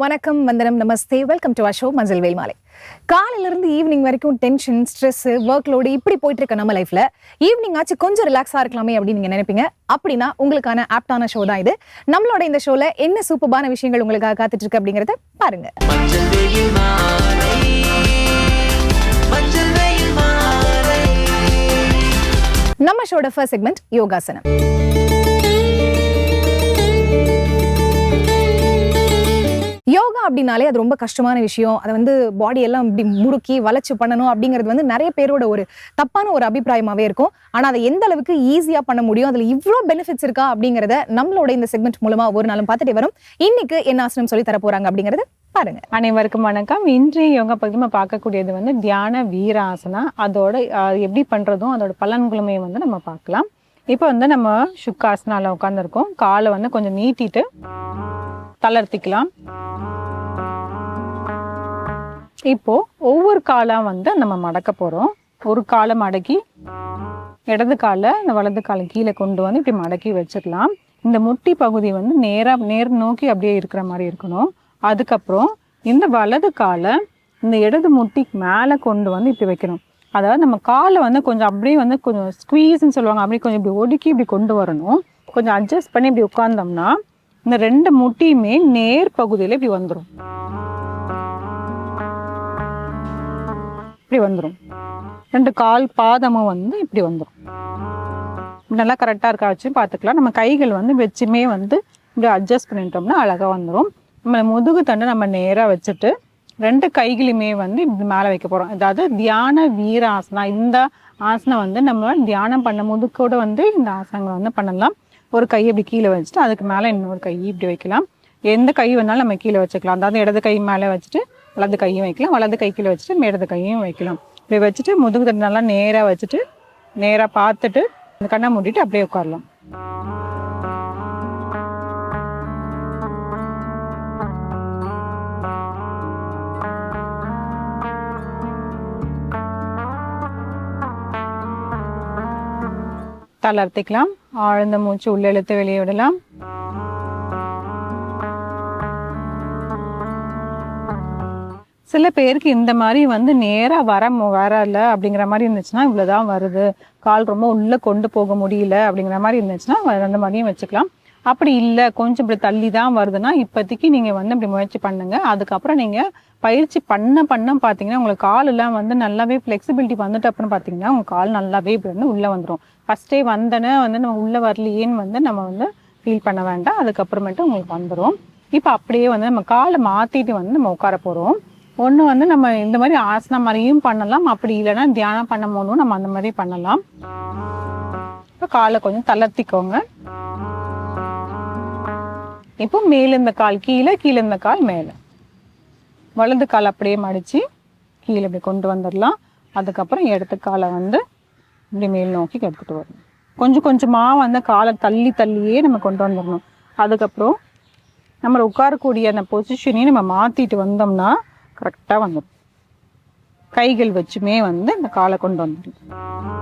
வணக்கம் வந்தனம் நமஸ்தே. Welcome to ashore மஞ்சள் வேல் மாலை. காலையில இருந்து ஈவினிங் வரைக்கும் டென்ஷன் ஸ்ட்ரெஸ் ஒர்க் லோடு இப்படி போயிட்டு இருக்க நம்ம லைஃப்ல ஈவினிங் ஆச்சு கொஞ்சம் ரிலாக்ஸா இருக்கலாமே அப்படின்னு நீங்க நினைப்பீங்க. அப்படின்னா உங்களுக்கான ஆப்டான ஷோ தான் இது. நம்மளோட இந்த ஷோல என்ன சூப்பரான விஷயங்கள் உங்களுக்காக காத்துட்டு இருக்கு அப்படிங்கறத பாருங்க. நம்ம ஷோட ஃபர்ஸ்ட் செக்மெண்ட் யோகாசனம். யோகா அப்படின்னாலே அது ரொம்ப கஷ்டமான விஷயம். அதை வந்து பாடி எல்லாம் இப்படி முறுக்கி வளைச்சு பண்ணணும் அப்படிங்கிறது வந்து நிறைய பேரோட ஒரு தப்பான ஒரு அபிப்பிராயமாகவே இருக்கும். ஆனால் அதை எந்த அளவுக்கு ஈஸியாக பண்ண முடியும் அதில் இவ்வளோ பெனிஃபிட்ஸ் இருக்கா அப்படிங்கிறத நம்மளோட இந்த செக்மெண்ட் மூலமாக ஒரு நாளும் பார்த்துட்டே வரும். இன்னைக்கு என்ன ஆசனம் சொல்லி தர அப்படிங்கிறது அப்படிங்கறத பாருங்க. அனைவருக்கும் வணக்கம். இன்றைய யோகா பகுதி நம்ம பார்க்கக்கூடியது வந்து தியான வீராசனா. அதோட எப்படி பண்ணுறதும் அதோட பலன்களுமே வந்து நம்ம பார்க்கலாம். இப்போ வந்து நம்ம சுக்காசனால உட்காந்துருக்கோம் காலை வந்து கொஞ்சம் நீட்டிட்டு தளர்த்திக்கலாம். இப்போ ஒவ்வொரு காலாக வந்து நம்ம மடக்க போகிறோம் ஒரு காலை மடக்கி இடது காலை இந்த வலது காலை கீழே கொண்டு வந்து இப்படி மடக்கி வச்சிடலாம். இந்த முட்டி பகுதி வந்து நேராக நேர் நோக்கி அப்படியே இருக்கிற மாதிரி இருக்கணும். அதுக்கப்புறம் இந்த வலது காலை இந்த இடது முட்டிக்கு மேலே கொண்டு வந்து இப்படி வைக்கணும். அதாவது நம்ம காலை வந்து கொஞ்சம் அப்படியே வந்து கொஞ்சம் ஸ்குவீஸ்ன்னு சொல்லுவாங்க. அப்படியே கொஞ்சம் இப்படி ஒடுக்கி இப்படி கொண்டு வரணும். கொஞ்சம் அட்ஜஸ்ட் பண்ணி இப்படி உட்காந்தோம்னா இந்த ரெண்டு முட்டியுமே நேர் பகுதியில் இப்படி வந்துடும் இப்படி வந்துடும் ரெண்டு கால் பாதமும் வந்து இப்படி வந்துடும் நல்லா கரெக்டாக இருக்கா வச்சு பார்த்துக்கலாம். நம்ம கைகள் வந்து வச்சுமே வந்து இப்படி அட்ஜஸ்ட் பண்ணிட்டோம்னா அழகாக வந்துடும் நம்ம முதுகு தண்டை நம்ம நேராக வச்சுட்டு ரெண்டு கைகளையுமே வந்து இப்படி மேலே வைக்க போகிறோம் அதாவது தியான வீர ஆசனா இந்த ஆசனம் வந்து நம்ம தியானம் பண்ண கூட வந்து இந்த ஆசனங்களை வந்து பண்ணலாம். ஒரு கையை இப்படி கீழே வச்சுட்டு அதுக்கு மேலே இன்னொரு கை இப்படி வைக்கலாம். எந்த கை வேணாலும் நம்ம கீழே வச்சுக்கலாம். அதாவது இடது கை மேலே வச்சுட்டு வலது கையும் வைக்கலாம். வலது கை கீழே வச்சுட்டு இடது கையும் வைக்கலாம். இப்படி வச்சுட்டு முதுகு தண்டு நல்லா நேராக வச்சுட்டு நேராக பார்த்துட்டு அந்த கண்ணை மூடிட்டு அப்படியே உட்காரலாம். தளர்த்திக்கலாம். ஆழ்ந்த மூச்சு உள்ளெழுத்து வெளியே விடலாம். சில பேருக்கு இந்த மாதிரி வந்து நேரா வர வரல அப்படிங்கிற மாதிரி இருந்துச்சுன்னா இவ்வளோதான் வருது. கால் ரொம்ப உள்ள கொண்டு போக முடியல அப்படிங்கிற மாதிரி இருந்துச்சுன்னா அந்த மாதிரியும் வச்சுக்கலாம். அப்படி இல்லை கொஞ்சம் இப்படி தள்ளி தான் வருதுன்னா இப்போதைக்கு நீங்கள் வந்து இப்படி முயற்சி பண்ணுங்கள் அதுக்கப்புறம் நீங்கள் பயிற்சி பண்ண பண்ண பார்த்தீங்கன்னா உங்களுக்கு காலெல்லாம் வந்து நல்லாவே ஃப்ளெக்சிபிலிட்டி வந்துட்டு அப்புறம் பார்த்தீங்கன்னா உங்கள் கால் நல்லாவே இப்படி வந்து உள்ளே வந்துடும் ஃபஸ்ட்டே வந்தனே வந்து நம்ம உள்ளே வரலையேன்னு வந்து நம்ம வந்து ஃபீல் பண்ண வேண்டாம். அதுக்கப்புறமேட்டு உங்களுக்கு வந்துடும் இப்போ அப்படியே வந்து நம்ம காலை மாற்றிட்டு வந்து நம்ம உட்கார போகிறோம் ஒன்று வந்து நம்ம இந்த மாதிரி ஆசனம் மாதிரியும் பண்ணலாம். அப்படி இல்லைன்னா தியானம் பண்ணும் போதும் நம்ம அந்த மாதிரி பண்ணலாம். இப்போ காலை கொஞ்சம் தளர்த்திக்கோங்க. இப்போ மேலிருந்த இந்த கால் கீழே கீழே இந்த கால் மேலே. வலது கால் அப்படியே மடித்து கீழே இப்படி கொண்டு வந்துடலாம். அதுக்கப்புறம் இடது காலை வந்து இப்படி மேல் நோக்கி எடுத்துகிட்டு வரணும். கொஞ்சம் கொஞ்சமாக வந்து காலை தள்ளி தள்ளியே நம்ம கொண்டு வந்துடணும். அதுக்கப்புறம் நம்ம உட்காரக்கூடிய அந்த பொசிஷனையும் நம்ம மாற்றிட்டு வந்தோம்னா கரெக்டாக வந்துடும். கைகள் வச்சுமே வந்து இந்த காலை கொண்டு வந்துடும்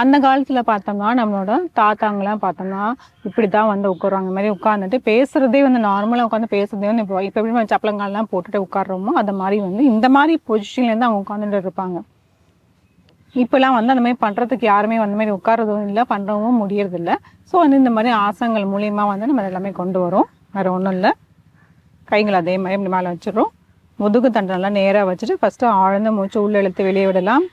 அந்த காலத்தில் பார்த்தோம்னா நம்மளோட தாத்தாங்கெல்லாம் பார்த்தோம்னா இப்படி தான் வந்து உட்காருவாங்க. மாதிரி உட்காந்துட்டு பேசுறதே வந்து நார்மலாக உட்காந்து பேசுறதே வந்து இப்போ இப்போ எப்படி நம்ம சப்பளங்கால்லாம் போட்டுட்டு உட்காடுறோமோ அந்த மாதிரி வந்து இந்த மாதிரி பொசிஷன்லேருந்து அவங்க உட்காந்துட்டு இருப்பாங்க. இப்போலாம் வந்து அந்த மாதிரி பண்ணுறதுக்கு யாருமே அந்த மாதிரி உட்காரதும் இல்லை பண்ணுறவும் முடியறதில்ல. ஸோ வந்து இந்த மாதிரி ஆசங்கள் மூலியமாக வந்து நம்ம எல்லாமே கொண்டு வரோம். வேறு ஒன்றும் இல்லை. கைகள் அதே மாதிரி இப்படி மேலே வச்சிடுறோம். முதுகு தண்டை நல்லா நேராக வச்சுட்டு ஃபஸ்ட்டு ஆழ்ந்த மூச்சு உள்ள இழுத்து வெளியே விடலாம்.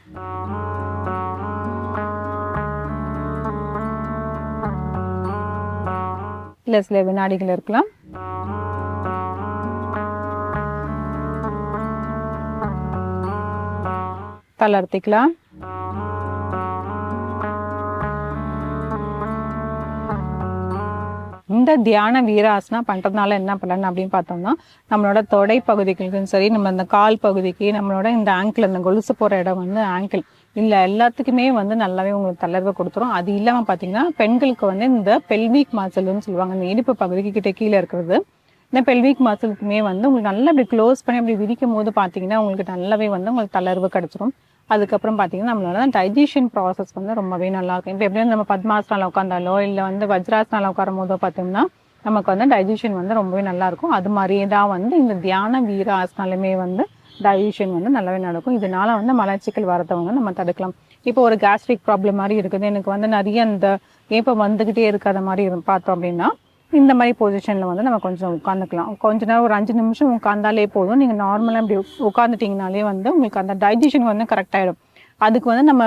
இல்லை சில வினாடிகள் இருக்கலாம். தளர்த்திக்கலாம். இந்த தியான வீராசனா பண்றதுனால என்ன பலன் அப்படின்னு பார்த்தோம்னா நம்மளோட தொடை பகுதிகளுக்கும் சரி நம்ம இந்த கால் பகுதிக்கு நம்மளோட இந்த ஆங்கிள் இந்த கொலுசு போற இடம் வந்து ஆங்கிள் இல்லை எல்லாத்துக்குமே வந்து நல்லாவே உங்களுக்கு தளர்வை கொடுத்துரும். அது இல்லாமல் பார்த்தீங்கன்னா பெண்களுக்கு வந்து இந்த பெல்விக் மாசல்னு சொல்லுவாங்க. இந்த இடுப்பு பகுதிக்கு கிட்ட கீழே இருக்கிறது. இந்த பெல்விக் மாசலுக்குமே வந்து உங்களுக்கு நல்லா அப்படி க்ளோஸ் பண்ணி அப்படி விரிக்கும் போது பார்த்தீங்கன்னா உங்களுக்கு நல்லாவே வந்து உங்களுக்கு தளர்வு கிடச்சிரும். அதுக்கப்புறம் பார்த்தீங்கன்னா நம்மளோட டைஜஷன் ப்ராசஸ் வந்து ரொம்பவே நல்லா இருக்கும் இப்போ எப்படி வந்து நம்ம பத்மாசனால் உட்காந்தாலோ இல்லை வந்து வஜ்ராசனால் உட்காரும் போதோ பார்த்தோம்னா நமக்கு வந்து டைஜஷன் வந்து ரொம்பவே நல்லாயிருக்கும் அது மாதிரியே தான் வந்து இந்த தியான வீர ஆசனாலுமே வந்து டைஜஷன் வந்து நல்லாவே நடக்கும். இதனால வந்து மலச்சிக்கல் வரத்தவங்க வந்து நம்ம தடுக்கலாம். இப்போ ஒரு கேஸ்ட்ரிக் ப்ராப்ளம் மாதிரி இருக்குது. எனக்கு வந்து நிறைய இந்த ஏப்பம் வந்துக்கிட்டே இருக்காத மாதிரி பார்த்தோம் அப்படின்னா இந்த மாதிரி பொசிஷனில் வந்து நம்ம கொஞ்சம் உட்காந்துக்கலாம். கொஞ்ச நேரம் ஒரு அஞ்சு நிமிஷம் உட்காந்தாலே போதும். நீங்கள் நார்மலாக இப்படி உட்காந்துட்டிங்கனாலே வந்து உங்களுக்கு அந்த டைஜஷன் வந்து கரெக்டாகிடும் அதுக்கு வந்து நம்ம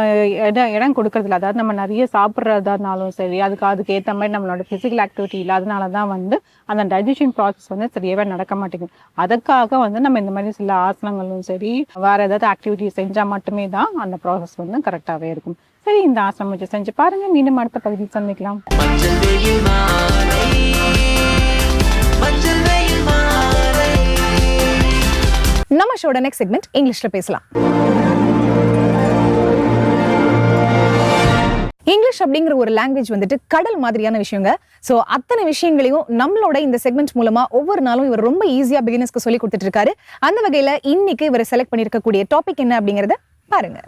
இடம் இடம் கொடுக்கறதில்ல. அதாவது நம்ம நிறைய சாப்பிட்றதா இருந்தாலும் சரி அதுக்கு அதுக்கு ஏற்ற மாதிரி நம்மளோட ஃபிசிக்கல் ஆக்டிவிட்டி இல்லாதனால தான் வந்து அந்த டைஜஷன் ப்ராசஸ் வந்து சரியாகவே நடக்க மாட்டேங்குது. அதுக்காக வந்து நம்ம இந்த மாதிரி சில ஆசனங்களும் சரி வேறு ஏதாவது ஆக்டிவிட்டி செஞ்சால் மட்டுமே தான் அந்த ப்ராசஸ் வந்து கரெக்டாகவே இருக்கும். சரி இந்த ஆசனம் வச்சு செஞ்சு பாருங்க. மீண்டும் அடுத்த பகுதியில் சந்திக்கலாம். நம்ம ஷோட நெக்ஸ்ட் செக்மெண்ட் இங்கிலீஷ்ல பேசலாம். இங்கிலீஷ் அப்படிங்கிற ஒரு லாங்குவேஜ் வந்துட்டு கடல் மாதிரியான விஷயங்க. ஸோ அத்தனை விஷயங்களையும் நம்மளோட இந்த செக்மெண்ட் மூலமா ஒவ்வொரு நாளும் இவர் ரொம்ப ஈஸியா பிகினர்ஸ்க்கு சொல்லி கொடுத்துட்டு இருக்காரு. அந்த வகையில இன்னைக்கு இவர் செலக்ட் பண்ணிருக்கக்கூடிய டாபிக் என்ன அப்படிங்கறத பாருங்க.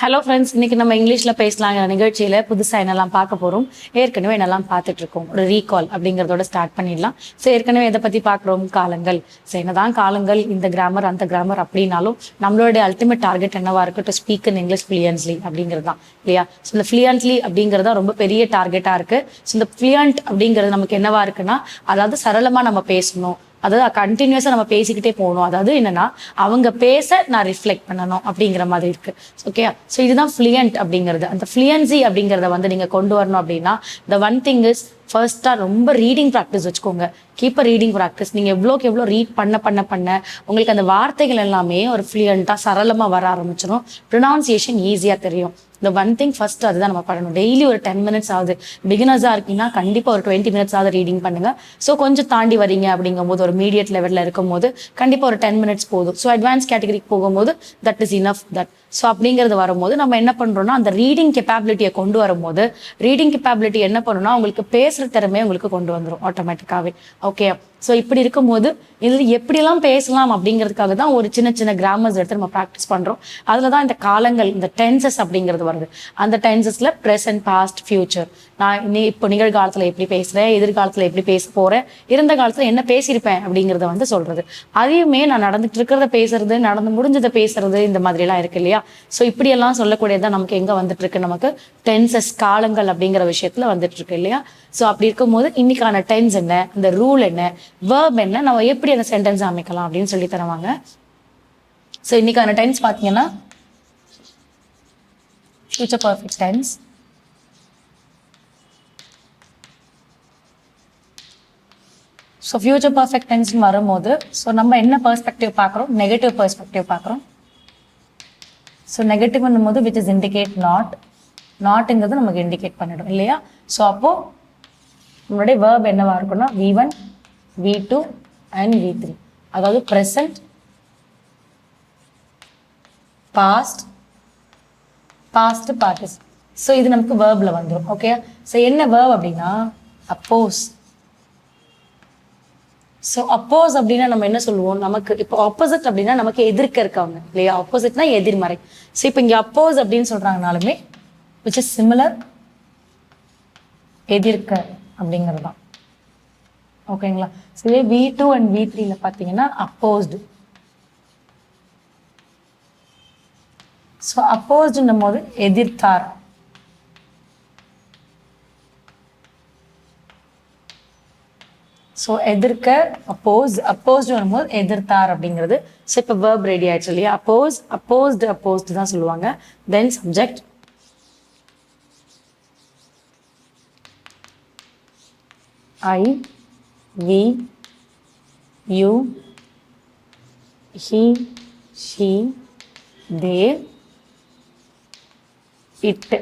ஹலோ ஃப்ரெண்ட்ஸ் இன்னைக்கு நம்ம இங்கிலீஷில் பேசலாங்கிற நிகழ்ச்சியில புதுசாக என்னெல்லாம் பார்க்க போகிறோம் ஏற்கனவே என்னெல்லாம் பார்த்துட்டு இருக்கோம். ஒரு ரீகால் அப்படிங்கிறதோட ஸ்டார்ட் பண்ணிடலாம். ஸோ ஏற்கனவே எதை பற்றி பார்க்குறோம்? காலங்கள். ஸோ என்னதான் காலங்கள் இந்த கிராமர் அந்த கிராமர் அப்படின்னாலும் நம்மளோட அல்டிமேட் டார்கெட் என்னவா இருக்கட்டும் to speak in English fluently அப்படிங்கிறது தான். இல்லையா? ஸோ இந்த ஃப்ளூயன்ட்லி அப்படிங்கிறது தான் ரொம்ப பெரிய டார்கெட்டாக இருக்கு. ஸோ இந்த ஃப்ளூயண்ட் அப்படிங்கிறது நமக்கு என்னவா இருக்குன்னா அதாவது சரளமாக நம்ம பேசணும். அதாவது கண்டினியூஸாக நம்ம பேசிக்கிட்டே போகணும். அதாவது என்னன்னா அவங்க பேச நான் ரிஃப்ளெக்ட் பண்ணணும் அப்படிங்கிற மாதிரி இருக்கு. ஓகே ஸோ இதுதான் ஃப்ளூயண்ட் அப்படிங்கிறது. அந்த ஃப்ளூயன்சி அப்படிங்கிறத வந்து நீங்க கொண்டு வரணும் அப்படின்னா த ஒன் திங் இஸ் ஃபர்ஸ்ட்டாக ரொம்ப ரீடிங் ப்ராக்டிஸ் வச்சுக்கோங்க. கீப் ரீடிங் ப்ராக்டிஸ் நீங்கள் எவ்வளோக்கு எவ்வளோ ரீட் பண்ண பண்ண பண்ண உங்களுக்கு அந்த வார்த்தைகள் எல்லாமே ஒரு ஃப்ளூயண்ட்டாக சரளமாக வர ஆரம்பிச்சிடும் ப்ரொனவுன்சியேஷன் ஈஸியாக தெரியும். இந்த ஒன் திங் ஃபர்ஸ்ட் அதுதான் நம்ம பண்ணணும். டெய்லி ஒரு டென் மினிட்ஸ் ஆகுது. பிகினர்ஸாக இருக்கீங்கன்னா கண்டிப்பாக ஒரு டுவெண்ட்டி மினிட்ஸ் ஆகுது ரீடிங் பண்ணுங்க. ஸோ கொஞ்சம் தாண்டி வரீங்க அப்படிங்கும்போது ஒரு மீடியட் லெவலில் இருக்கும்போது கண்டிப்பாக ஒரு டென் மினிட்ஸ் போதும். ஸோ அட்வான்ஸ் கேட்டகரிக்கு போகும்போது that is enough that so அப்படிங்கிறது வரும்போது நம்ம என்ன பண்ணுறோம்னா அந்த ரீடிங் கெப்பாபிலிட்டியை கொண்டு வரும்போது ரீடிங் கெப்பாபிலிட்டி என்ன பண்ணுன்னா உங்களுக்கு பேசுகிற திறமையை உங்களுக்கு கொண்டு வந்துடும் ஆட்டோமேட்டிக்காகவே ஓகே ஸோ இப்படி இருக்கும்போது இதில் எப்படியெல்லாம் பேசலாம் அப்படிங்கிறதுக்காக தான் ஒரு சின்ன சின்ன கிராமர்ஸ் எடுத்து நம்ம ப்ராக்டிஸ் பண்ணுறோம் அதில் தான் இந்த காலங்கள் இந்த டென்சஸ் அப்படிங்கிறது வருது. அந்த டென்சஸில் ப்ரெசன்ட் பாஸ்ட் ஃபியூச்சர் நான் இனி இப்போ நிகழ்காலத்தில் எப்படி பேசுகிறேன் எதிர்காலத்தில் எப்படி பேச போகிறேன் இருந்த காலத்தில் என்ன பேசியிருப்பேன் அப்படிங்கிறத வந்து சொல்கிறது அதையுமே நான் நடந்துட்டு இருக்கிறத பேசுறது நடந்து முடிஞ்சதை பேசுறது இந்த மாதிரிலாம் இருக்கு இல்லையா? ஸோ இப்படியெல்லாம் சொல்லக்கூடியதான் நமக்கு எங்கே வந்துட்டு இருக்கு? நமக்கு டென்சஸ் காலங்கள் அப்படிங்கிற விஷயத்தில் வந்துட்டு இருக்கு இல்லையா? ஸோ அப்படி இருக்கும்போது இன்னைக்கான டென்ஸ் என்ன? இந்த ரூல் என்ன? வேர்ப் என்ன? நம்ம எப்படி அந்த சென்டென்ஸ் அமைக்கலாம் அப்படின்னு சொல்லி தருவாங்க. ஸோ இன்னைக்கான டென்ஸ் பார்த்தீங்கன்னா future perfect tense so future perfect டென்ஸ்னு வரும்போது ஸோ நம்ம என்ன பெர்ஸ்பெக்டிவ் பார்க்குறோம் நெகட்டிவ் பெர்ஸ்பெக்டிவ் பார்க்குறோம் ஸோ நெகட்டிவ் பண்ணும்போது விச் இஸ் இண்டிகேட் நாட் நாட்டுங்கிறது நமக்கு இண்டிகேட் பண்ணிடும் இல்லையா? ஸோ அப்போது நம்மளுடைய வேர்ப் என்னவா இருக்கும்னா V one V two and V three அதாவது present past past participle so இது நமக்கு வேர்பில் வந்துடும் ஓகே ஸோ என்ன வேர்ப் அப்படின்னா அப்போஸ் ஸோ அப்போஸ் அப்படின்னா நம்ம என்ன சொல்லுவோம்? நமக்கு இப்போ ஆப்போசிட் அப்படின்னா நமக்கு எதிர்க்க இருக்கவங்க இல்லையா? ஆப்போசிட்னா எதிர்மறை. ஸோ இப்போ இங்கே அப்போஸ் அப்படின்னு சொல்கிறாங்கனாலுமே விச் இஸ் சிமிலர் எதிர்க்க. அப்படிங்கிறது தான் ஓகேங்களா சரி வி டூ அண்ட் வி த்ரீல பார்த்தீங்கன்னா அப்போஸ்டு ஸோ அப்போஸ்டுன்னும் போது எதிர்த்தார். ஸோ எதிர்க்க அப்போஸ் அப்போஸ்டு வரும்போது எதிர்த்தார் அப்படிங்கிறது. ஸோ இப்போ வேர்ப் ரெடி ஆயிடுச்சு இல்லையா? அப்போஸ் அப்போஸ்டு அப்போஸ்டு தான் சொல்லுவாங்க. Then subject I we you he she they it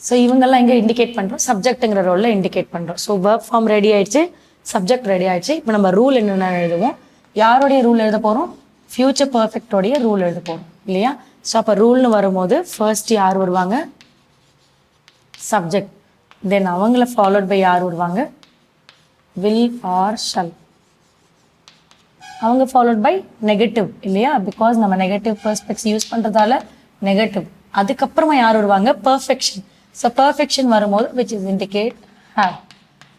so இவங்கெல்லாம் எங்கே இண்டிகேட் பண்ணுறோம் சப்ஜெக்ட்டுங்கிற ரோலில் இண்டிகேட் பண்ணுறோம் ஸோ ஒர்க் ஃபார்ம் ரெடி ஆயிடுச்சு. சப்ஜெக்ட் ரெடி ஆயிடுச்சு. இப்போ நம்ம ரூல் என்னென்ன எழுதுவோம்? யாருடைய ரூல் எழுத போகிறோம் ஃபியூச்சர் பர்ஃபெக்டோடைய ரூல் எழுத போகிறோம் இல்லையா? ஸோ அப்போ ரூல்னு வரும்போது ஃபர்ஸ்ட் யார் வருவாங்க? சப்ஜெக்ட் தென் அவங்கள ஃபாலோட் பை யார் வருவாங்க? வில் ஆர் ஷல் அவங்க ஃபாலோட் பை நெகட்டிவ் இல்லையா? பிகாஸ் நம்ம நெகட்டிவ் பர்ஸ்பெக்ட்ஸ் யூஸ் பண்ணுறதால நெகட்டிவ் அதுக்கப்புறமா யார் வருவாங்க? பர்ஃபெக்ஷன் ஸோ பர்ஃபெக்ஷன் வரும்போது which is indicate have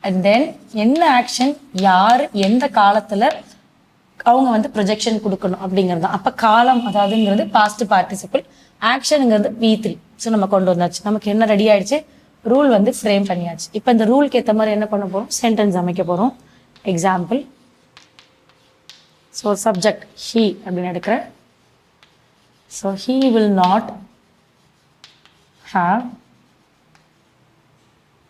and then என்ன ஆக்ஷன் யார் எந்த காலத்தில் அவங்க வந்து ப்ரொஜெக்ஷன் கொடுக்கணும் அப்படிங்கிறது. தான் அப்போ காலம் அதாவதுங்கிறது பாஸ்ட் பார்ட்டிசிபிள் ஆக்ஷனுங்கிறது வி த்ரீ ஸோ நம்ம கொண்டு வந்தாச்சு. நமக்கு என்ன ரெடி ஆயிடுச்சு? ரூல் வந்து ஃப்ரேம் பண்ணியாச்சு. இப்போ இந்த ரூலுக்கு ஏற்ற மாதிரி என்ன பண்ண போகிறோம் சென்டென்ஸ் அமைக்க போகிறோம் எக்ஸாம்பிள் ஸோ சப்ஜெக்ட் ஹீ அப்படின்னு எடுக்கிறேன் so he will not have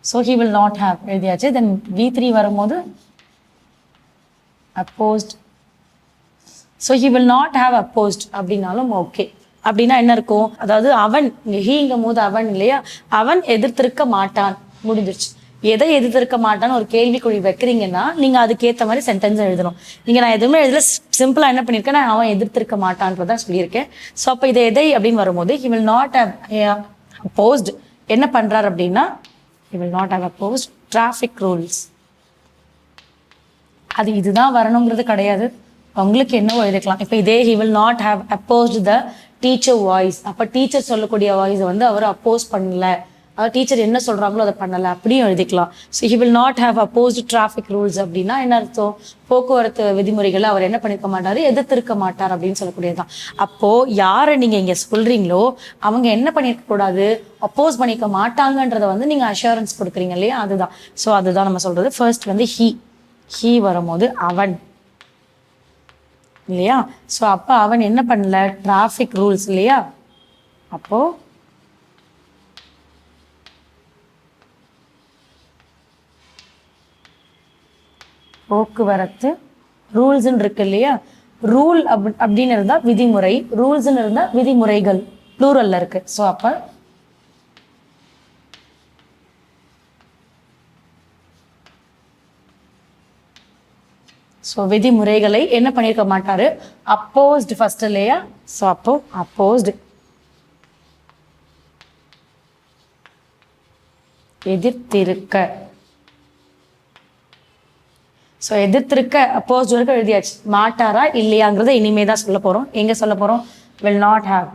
so he will not have எழுதியாச்சு. தென் வி த்ரீ வரும்போது opposed so he will not have opposed அப்படின்னாலும் ஓகே அப்படின்னா என்ன இருக்கும்? அதாவது அவன் ஹீங்கும் போது அவன் இல்லையா? அவன் எதிர்த்திருக்க மாட்டான். முடிஞ்சிருச்சு. எதை எதிர்த்திருக்க மாட்டான்னு ஒரு கேள்விக்குழி வைக்கிறீங்கன்னா நீங்க அதுக்கேற்ற மாதிரி சென்டென்ஸ் எழுதணும். நீங்க நான் எதுவுமே எழுதல சிம்பிளா என்ன பண்ணியிருக்கேன் நான் அவன் எதிர்த்திருக்க மாட்டான்றதா சொல்லியிருக்கேன். ஸோ அப்போ இதை எதை அப்படின்னு வரும்போது he will not have opposed என்ன பண்றாரு அப்படின்னா he will not have opposed traffic rules அது இதுதான் வரணுங்கிறது கிடையாது. உங்களுக்கு என்னவோ எழுதிக்கலாம் இப்போ இதே he will not have opposed the teacher voice அப்போ டீச்சர் சொல்லக்கூடிய வாய்ஸை வந்து அவர் அப்போஸ் பண்ணல. அதாவது டீச்சர் என்ன சொல்கிறாங்களோ அதை பண்ணலை. அப்படியும் எழுதிக்கலாம். So he will not have opposed traffic rules அப்படின்னா என்ன அர்த்தம்? போக்குவரத்து விதிமுறைகளை அவர் என்ன பண்ணிருக்க மாட்டார்? எதிர்த்திருக்க மாட்டார் அப்படின்னு சொல்லக்கூடியதுதான். அப்போது யாரை நீங்கள் இங்கே சொல்கிறீங்களோ அவங்க என்ன பண்ணியிருக்க கூடாது? அப்போஸ் பண்ணிக்க மாட்டாங்கன்றதை வந்து நீங்கள் அஷூரன்ஸ் கொடுக்குறீங்க இல்லையா? அதுதான். ஸோ அதுதான் நம்ம சொல்கிறது ஃபர்ஸ்ட் வந்து ஹீ ஹீ வரும்போது அவன். இல்லையா? ஸோ அப்போ அவன் என்ன பண்ணல? டிராஃபிக் ரூல்ஸ் இல்லையா? அப்போ போக்குவரத்து ரூல்ஸ்ன்னு இருக்கு இல்லையா? ரூல் அப் அப்படின்னு இருந்தால் விதிமுறை ரூல்ஸ்ன்னு இருந்தால் விதிமுறைகள் ப்ளூரல்ல இருக்கு. ஸோ அப்போ ஸோ விதிமுறைகளை என்ன பண்ணியிருக்க மாட்டாரு? அப்போஸ்ட் ஃபர்ஸ்ட் இல்லையா ஸோ அப்போ அப்போஸ்ட் எதிர்த்திருக்க. ஸோ எதிர்த்திருக்க அப்போஸ்ட் வரைக்கும் எழுதியாச்சு. மாட்டாரா இல்லையாங்கிறத இனிமே தான் சொல்ல போகிறோம் எங்கே சொல்ல போகிறோம் வில் நாட் ஹாவ்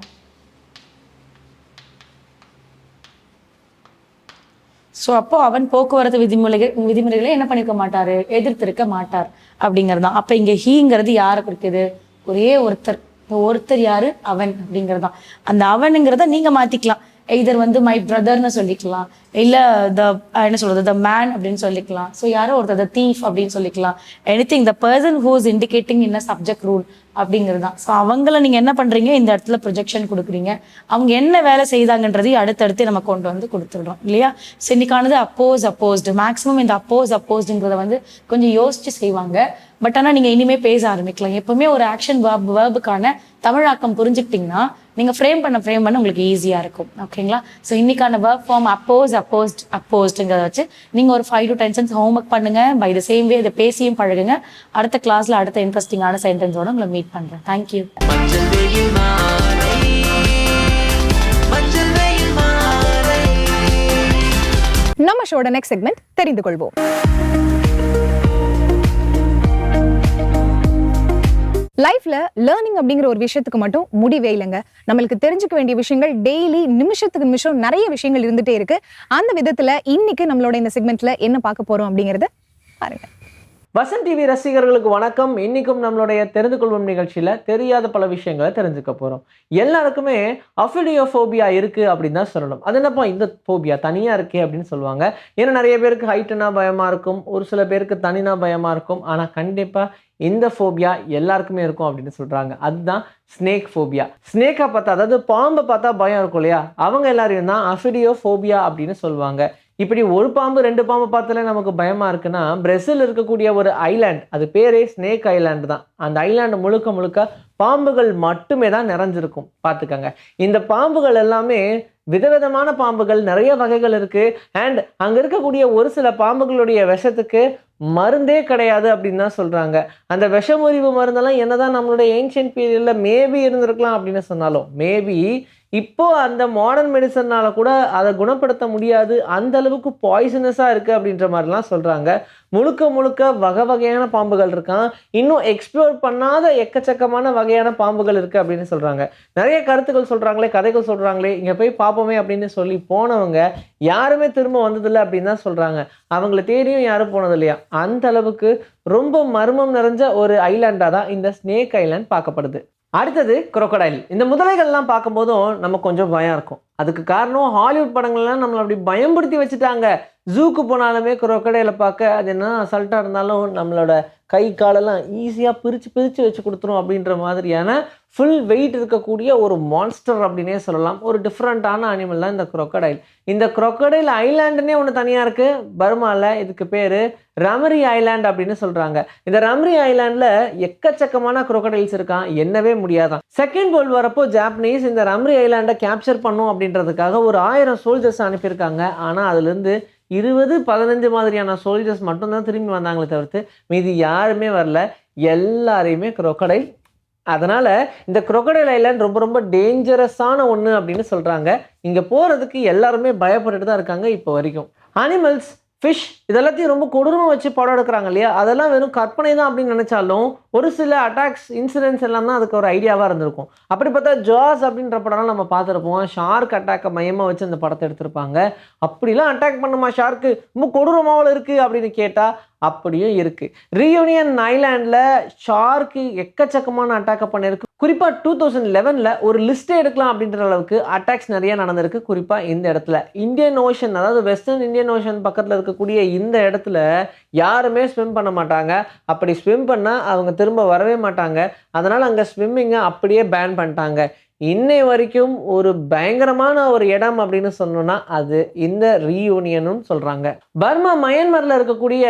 ஸோ அப்போ அவன் போக்குவரத்து விதிமுறைகள் விதிமுறைகளை என்ன பண்ணிருக்க மாட்டார்? எதிர்த்திருக்க மாட்டார். அப்படிங்கிறது தான். அப்போ இங்க ஹீங்கிறது யாரை குறிக்குது? ஒரே ஒருத்தர். இந்த ஒருத்தர் யாரு? அவன் அப்படிங்கிறது தான். அந்த அவனுங்கிறத நீங்க மாத்திக்கலாம். இதர் வந்து மை பிரதர்னு சொல்லிக்கலாம். இல்ல த என்ன சொல்றது? த மேன் அப்படின்னு சொல்லிக்கலாம். ஸோ யாரோ ஒருத்தர் த தீஃப் அப்படின்னு சொல்லிக்கலாம். Anything the person who is indicating in a subject rule அப்படிங்கிறது தான் ஸோ அவங்கள நீங்கள் என்ன பண்ணுறீங்க இந்த இடத்துல ப்ரொஜெக்ஷன் கொடுக்குறீங்க. அவங்க என்ன வேலை செய்தாங்கன்றதையும் அடுத்தடுத்து நம்ம கொண்டு வந்து கொடுத்துடுறோம். இல்லையா? ஸோ இன்னைக்கானது அப்போஸ் அப்போஸ்டு மேக்ஸிமம் இந்த அப்போஸ் அப்போஸ்டுங்கிறத வந்து கொஞ்சம் யோசிச்சு செய்வாங்க. பட் ஆனால் நீங்கள் இனிமேல் பேச ஆரம்பிக்கலாம். எப்பவுமே ஒரு ஆக்ஷன் வேர்ப் வேர்புக்கான தமிழாக்கம் புரிஞ்சுக்கிட்டிங்கன்னா நீங்கள் ஃப்ரேம் பண்ண ஃப்ரேம் பண்ண உங்களுக்கு ஈஸியாக இருக்கும். ஓகேங்களா ஸோ இன்னைக்கான வேர்க் ஃபார்ம் அப்போஸ் அப்போஸ்ட் அப்போஸ்டுங்கிறத வச்சு நீங்கள் ஒரு five to ten sense homework பண்ணுங்க. பை த சேம் வே இதை பேசியும் பழகுங்க. அடுத்த கிளாஸில் அடுத்த இன்ட்ரெஸ்டிங்கான சென்டென்ஸோட உங்களை மீட் பண்ணுறேன் தேங்க்யூ நம்ம ஷோட நெக்ஸ்ட் செக்மெண்ட் தெரிந்து கொள்வோம் லைஃப்ல லேர்னிங் அப்படிங்கிற ஒரு விஷயத்துக்கு மட்டும் முடிவே இல்லைங்க. நம்மளுக்கு தெரிஞ்சுக்க வேண்டிய விஷயங்கள் டெய்லி நிமிஷத்துக்கு நிமிஷம் நிறைய விஷயங்கள் இருந்துட்டே இருக்கு. அந்த விதத்துல இன்னைக்கு நம்மளோட இந்த செக்மெண்ட்ல என்ன பார்க்க போறோம் அப்படிங்கறத பாருங்க. வசன் டிவி ரசிகர்களுக்கு வணக்கம். இன்னைக்கும் நம்மளுடைய தெரிந்து கொள்வோம் நிகழ்ச்சியில் தெரியாத பல விஷயங்களை தெரிஞ்சுக்க போகிறோம் எல்லாருக்குமே அஃபிலியோஃபோபியா இருக்குது அப்படின்னு தான் சொல்லணும். அது என்னப்பா இந்த ஃபோபியா? தனியாக இருக்கே அப்படின்னு சொல்லுவாங்க. ஏன்னா நிறைய பேருக்கு ஹைட்டுனா பயமாக இருக்கும். ஒரு சில பேருக்கு தனினா பயமாக இருக்கும். ஆனால் கண்டிப்பாக இந்த ஃபோபியா எல்லாருக்குமே இருக்கும் அப்படின்னு சொல்கிறாங்க அதுதான் ஸ்னேக் ஃபோபியா ஸ்னேக்கை பார்த்தா அதாவது பாம்பை பார்த்தா பயம் இருக்கும் இல்லையா? அவங்க எல்லாரையும் தான் அஃபிடியோஃபோபியா அப்படின்னு சொல்லுவாங்க. இப்படி ஒரு பாம்பு ரெண்டு பாம்பு பார்த்தாலே நமக்கு பயமாக இருக்குன்னா பிரேசில் இருக்கக்கூடிய ஒரு ஐலாண்ட் அது பேரே ஸ்னேக் ஐலாண்டு தான். அந்த ஐலாண்டு முழுக்க முழுக்க பாம்புகள் மட்டுமே தான் நிறைஞ்சிருக்கும். பார்த்துக்கங்க. இந்த பாம்புகள் எல்லாமே விதவிதமான பாம்புகள் நிறைய வகைகள் இருக்குது அண்ட் அங்கே இருக்கக்கூடிய ஒரு சில பாம்புகளுடைய விஷத்துக்கு மருந்தே கிடையாது அப்படின்னு தான் சொல்கிறாங்க அந்த விஷமுறிவு மருந்தெல்லாம் என்னதான் நம்மளுடைய ஏன்ஷியன்ட் பீரியடில் மேபி இருந்திருக்கலாம் அப்படின்னு சொன்னாலும் மேபி இப்போ அந்த மாடர்ன் மெடிசன்னால் கூட அதை குணப்படுத்த முடியாது. அந்த அளவுக்கு பாய்சனஸாக இருக்குது அப்படின்ற மாதிரிலாம் சொல்கிறாங்க முழுக்க முழுக்க வகை வகையான பாம்புகள் இருக்கான். இன்னும் எக்ஸ்ப்ளோர் பண்ணாத எக்கச்சக்கமான வகையான பாம்புகள் இருக்குது அப்படின்னு சொல்கிறாங்க நிறைய கருத்துக்கள் சொல்கிறாங்களே கதைகள் சொல்கிறாங்களே இங்கே போய் பார்ப்போமே அப்படின்னு சொல்லி போனவங்க யாருமே திரும்ப வந்ததில்லை அப்படின்னு தான் சொல்கிறாங்க அவங்கள தேடியும் யாரும் போனது இல்லையா அந்த அளவுக்கு ரொம்ப மர்மம் நிறைஞ்ச ஒரு ஐலாண்டாக தான் இந்த ஸ்னேக் ஐலாண்ட் பார்க்கப்படுது. அடுத்தது குரோக்கடைல் இந்த முதலைகள்லாம் பார்க்கும்போதும் நம்ம கொஞ்சம் பயம் இருக்கும். அதுக்கு காரணம் ஹாலிவுட் படங்கள்லாம் நம்மளை அப்படி பயம்படுத்தி வச்சுட்டாங்க. ஜூக்கு போனாலுமே குரோக்கடைலை பார்க்க அது என்ன அசல்ட்டாக இருந்தாலும் நம்மளோட கை காலெல்லாம் ஈஸியாக பிரித்து பிரித்து வச்சு கொடுத்துரும் அப்படின்ற மாதிரியான ஃபுல் வெயிட் இருக்கக்கூடிய ஒரு மான்ஸ்டர் அப்படின்னே சொல்லலாம். ஒரு டிஃப்ரெண்ட்டான அனிமல் தான் இந்த crocodile. இந்த க்ரொக்கடைல் ஐலாண்டுனே ஒன்று தனியாக இருக்குது பர்மாவில் இதுக்கு பேர் ரமரி ஐலாண்ட் அப்படின்னு சொல்கிறாங்க இந்த ரமரி ஐலாண்டில் எக்கச்சக்கமான crocodiles இருக்கான். என்னவே முடியாதான். செகண்ட் வேர்ல்டு வரப்போ ஜாப்பனீஸ் இந்த ரமரி ஐலாண்டை கேப்சர் பண்ணும் அப்படின்றதுக்காக ஒரு ஆயிரம் சோல்ஜர்ஸ் அனுப்பியிருக்காங்க. ஆனால் அதுலேருந்து இருபது பதினஞ்சு மாதிரியான சோல்ஜர்ஸ் மட்டும்தான் திரும்பி வந்தாங்களே தவிர்த்து மீதி யாருமே வரல. எல்லாரையுமே crocodile அதனால் இந்த crocodile ஐலாண்ட் ரொம்ப ரொம்ப டேஞ்சரஸான ஒன்று அப்படின்னு சொல்கிறாங்க இங்கே போகிறதுக்கு எல்லாருமே பயப்பட்டுட்டு தான் இருக்காங்க இப்போ வரைக்கும். அனிமல்ஸ் ஃபிஷ் இதெல்லாத்தையும் ரொம்ப கொடூரமாக வச்சு படம் எடுக்கிறாங்க இல்லையா? அதெல்லாம் வெறும் கற்பனை தான் அப்படின்னு நினச்சாலும் ஒரு சில அட்டாக்ஸ் இன்சிடென்ட்ஸ் எல்லாம் தான் அதுக்கு ஒரு ஐடியாவாக இருந்திருக்கும். அப்படி பார்த்தா ஜாஸ் அப்படின்ற படம்லாம் நம்ம பார்த்துருப்போம். ஷார்க் அட்டாக்கை மையமாக வச்சு அந்த படத்தை எடுத்திருப்பாங்க. அப்படிலாம் அட்டாக் பண்ணுமா ஷார்க்கு ரொம்ப கொடூரமாவில் இருக்குது அப்படின்னு கேட்டால் அப்படியும் இருக்குது ரீயூனியன் ஐலாண்டில் ஷார்க்கு எக்கச்சக்கமான அட்டாக்கை பண்ணியிருக்கு குறிப்பாக டூ தௌசண்ட் லெவனில் ஒரு லிஸ்ட்டே எடுக்கலாம் அப்படின்ற அளவுக்கு அட்டாக்ஸ் நிறைய நடந்திருக்கு. குறிப்பாக இந்த இடத்துல. இந்தியன் ஓஷன் அதாவது வெஸ்டர்ன் இந்தியன் ஓஷன் பக்கத்தில் இருக்கக்கூடிய இந்த இடத்துல யாருமே ஸ்விம் பண்ண மாட்டாங்க. அப்படி ஸ்விம் பண்ணால் அவங்க திரும்ப வரவே மாட்டாங்க. அதனால் அங்கே ஸ்விம்மிங்கை அப்படியே பேன் பண்ணிட்டாங்க. இன்னை வரைக்கும் ஒரு பயங்கரமான ஒரு இடம் அப்படின்னு சொன்னோம்னா அது இந்த ரீயூனியனும் சொல்கிறாங்க பர்மா மயன்மரில் இருக்கக்கூடிய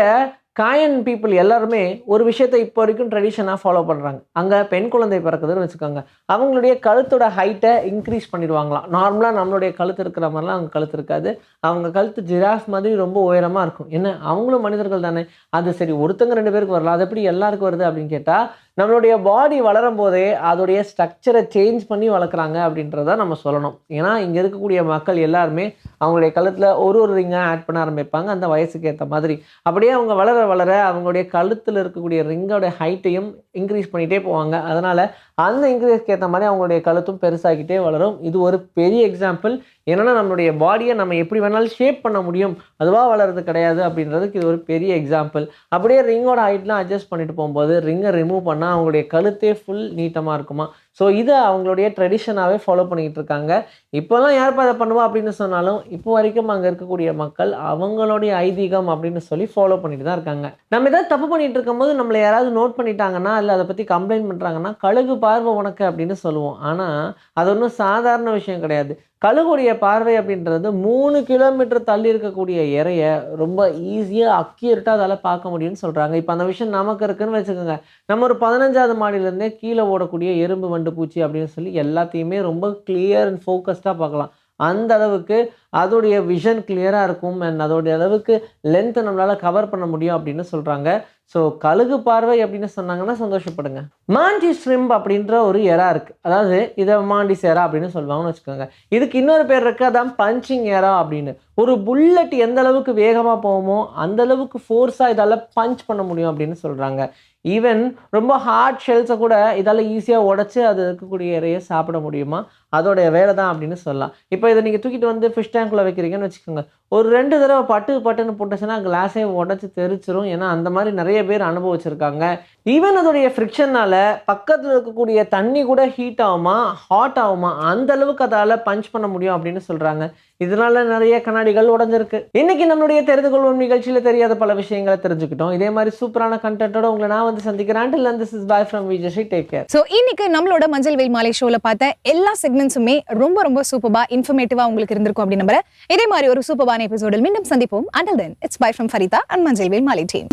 காயன் பீப்புள் எல்லாருமே ஒரு விஷயத்தை இப்போ வரைக்கும் ட்ரெடிஷனாக ஃபாலோ பண்ணுறாங்க அங்கே பெண் குழந்தை பிறக்குதுன்னு வச்சுக்கோங்க. அவங்களுடைய கழுத்தோட ஹைட்டை இன்க்ரீஸ் பண்ணிடுவாங்களாம். நார்மலாக நம்மளுடைய கழுத்து இருக்கிற மாதிரிலாம் அவங்க கழுத்து இருக்காது. அவங்க கழுத்து ஜிராஃப் மாதிரி ரொம்ப உயரமாக இருக்கும். என்ன? அவங்களும் மனிதர்கள் தானே. அது சரி ஒருத்தங்க ரெண்டு பேருக்கு வரலாம். அது எப்படி எல்லாருக்கும் வருது அப்படின்னு கேட்டால் நம்மளுடைய பாடி வளரும் போதே அதோடைய ஸ்ட்ரக்சரை சேஞ்ச் பண்ணி வளர்க்குறாங்க அப்படின்றத நம்ம சொல்லணும். ஏன்னா இங்கே இருக்கக்கூடிய மக்கள் எல்லாருமே அவங்களுடைய கழுத்தில் ஒரு ஒரு ரிங்காக ஆட் பண்ண ஆரம்பிப்பாங்க. அந்த வயசுக்கு ஏற்ற மாதிரி. அப்படியே அவங்க வளர வளர அவங்களுடைய கழுத்தில் இருக்கக்கூடிய ரிங்கோட ஹைட்டையும் இன்க்ரீஸ் பண்ணிகிட்டே போவாங்க. அதனால் அந்த இன்க்ரீஸ்க்கு ஏற்ற மாதிரி அவங்களுடைய கழுத்தும் பெருசாகிட்டே வளரும். இது ஒரு பெரிய எக்ஸாம்பிள் ஏன்னா நம்மளுடைய பாடியை நம்ம எப்படி வேணாலும் ஷேப் பண்ண முடியும். அதுவாக வளர்றது கிடையாது அப்படின்றதுக்கு இது ஒரு பெரிய எக்ஸாம்பிள் அப்படியே ரிங்கோட ஹைட்லாம் அட்ஜஸ்ட் பண்ணிட்டு போகும்போது ரிங்கை ரிமூவ் பண்ணால் அவங்களுடைய கழுத்தே ஃபுல் நீட்டமாக இருக்குமா? ஸோ இதை அவங்களுடைய ட்ரெடிஷனாகவே ஃபாலோ பண்ணிக்கிட்டு இருக்காங்க இப்போல்லாம் யார் அதை பண்ணுவா அப்படின்னு சொன்னாலும் இப்போ வரைக்கும் அங்கே இருக்கக்கூடிய மக்கள் அவங்களுடைய ஐதீகம் அப்படின்னு சொல்லி ஃபாலோ பண்ணிட்டு தான் இருக்காங்க. நம்ம ஏதாவது தப்பு பண்ணிட்டு இருக்கும்போது நம்மளை யாராவது நோட் பண்ணிட்டாங்கன்னா இல்லை அதை பற்றி கம்ப்ளைண்ட் பண்ணுறாங்கன்னா கழுகு பார்வை உனக்கு அப்படின்னு சொல்லுவோம். ஆனால் அது ஒன்றும் சாதாரண விஷயம் கிடையாது. கழுகுடைய பார்வை அப்படின்றது மூணு கிலோமீட்டர் தள்ளி இருக்கக்கூடிய இறைய ரொம்ப ஈஸியாக அக்யூரட்டாக அதால் பார்க்க முடியும்னு சொல்கிறாங்க இப்போ அந்த விஷயம் நமக்கு இருக்குன்னு வச்சுக்கோங்க. நம்ம ஒரு பதினஞ்சாவது மாடியிலேருந்தே கீழே ஓடக்கூடிய எறும்பு வண்டு பூச்சி அப்படின்னு சொல்லி எல்லாத்தையுமே ரொம்ப கிளியர் அண்ட் ஃபோக்கஸ்டாக பார்க்கலாம். அந்த அளவுக்கு அதோடைய விஷன் கிளியராக இருக்கும். அண்ட் அதோடைய அளவுக்கு லென்த்தை நம்மளால் கவர் பண்ண முடியும் அப்படின்னு சொல்கிறாங்க ஸோ கழுகு பார்வை அப்படின்னு சொன்னாங்கன்னா சந்தோஷப்படுங்க. மாண்டி ஸ்ரிம்ப் அப்படின்ற ஒரு எரா இருக்குது அதாவது இதை மாண்டிஸ் எரா அப்படின்னு சொல்லுவாங்கன்னு வச்சுக்கோங்க. இதுக்கு இன்னொரு பேர் இருக்குது அதான் பஞ்சிங் எரா அப்படின்னு. ஒரு புல்லட் எந்த அளவுக்கு வேகமாக போகுமோ அந்த அளவுக்கு ஃபோர்ஸாக இதால் பஞ்ச் பண்ண முடியும் அப்படின்னு சொல்கிறாங்க ஈவன் ரொம்ப ஹார்ட் ஷெல்ஸை கூட இதால் ஈஸியாக உடச்சி அது இருக்கக்கூடிய இறையை சாப்பிட முடியுமா? அதோடைய வேலை தான் அப்படின்னு சொல்லலாம். இப்போ இதை நீங்கள் தூக்கிட்டு வந்து ஃபிஷ் டேங்க்குள்ளே வைக்கிறீங்கன்னு வச்சுக்கோங்க. ஒரு ரெண்டு தடவை பட்டு பட்டுன்னு போட்டுச்சுன்னா கிளாஸே உடச்சி தெரிச்சிரும். ஏன்னா அந்த மாதிரி நிறைய பேர் அனுபவிச்சிருக்காங்க. ஈவன் அதோடைய ஃப்ரிக்ஷனால் பக்கத்தில் இருக்கக்கூடிய தண்ணி கூட ஹீட் ஆகுமா ஹாட் ஆகுமா அந்த அளவுக்கு அதால் பஞ்ச் பண்ண முடியும் அப்படின்னு சொல்கிறாங்க இதனால நிறைய கண்ணாடிகள் உடஞ்சிருக்கு. இன்னைக்கு நம்மளுடைய தெரிந்து கொள்வோம் நிகழ்ச்சியில் தெரியாத பல விஷயங்களை தெரிஞ்சுக்கிட்டோம். இதே மாதிரி சூப்பரான கண்டென்ட்டோட உங்களை நான் வந்து சந்திக்கிறேன். And this is bye from Vijay take care so இன்னைக்கு நம்மளோட மஞ்சள் வெயில் மாலை ஷோல பார்த்த எல்லா செக்மெண்ட்ஸுமே ரொம்ப ரொம்ப சூப்பராக இன்ஃபர்மேட்டிவாக உங்களுக்கு இருந்திருக்கும் அப்படின்னு நம்புறேன். இதே மாதிரி ஒரு சூப்பரான எபிசோடில் மீண்டும் சந்திப்போம். Until then it's bye from Farida and மஞ்சள் வெயில் மாலை டீம்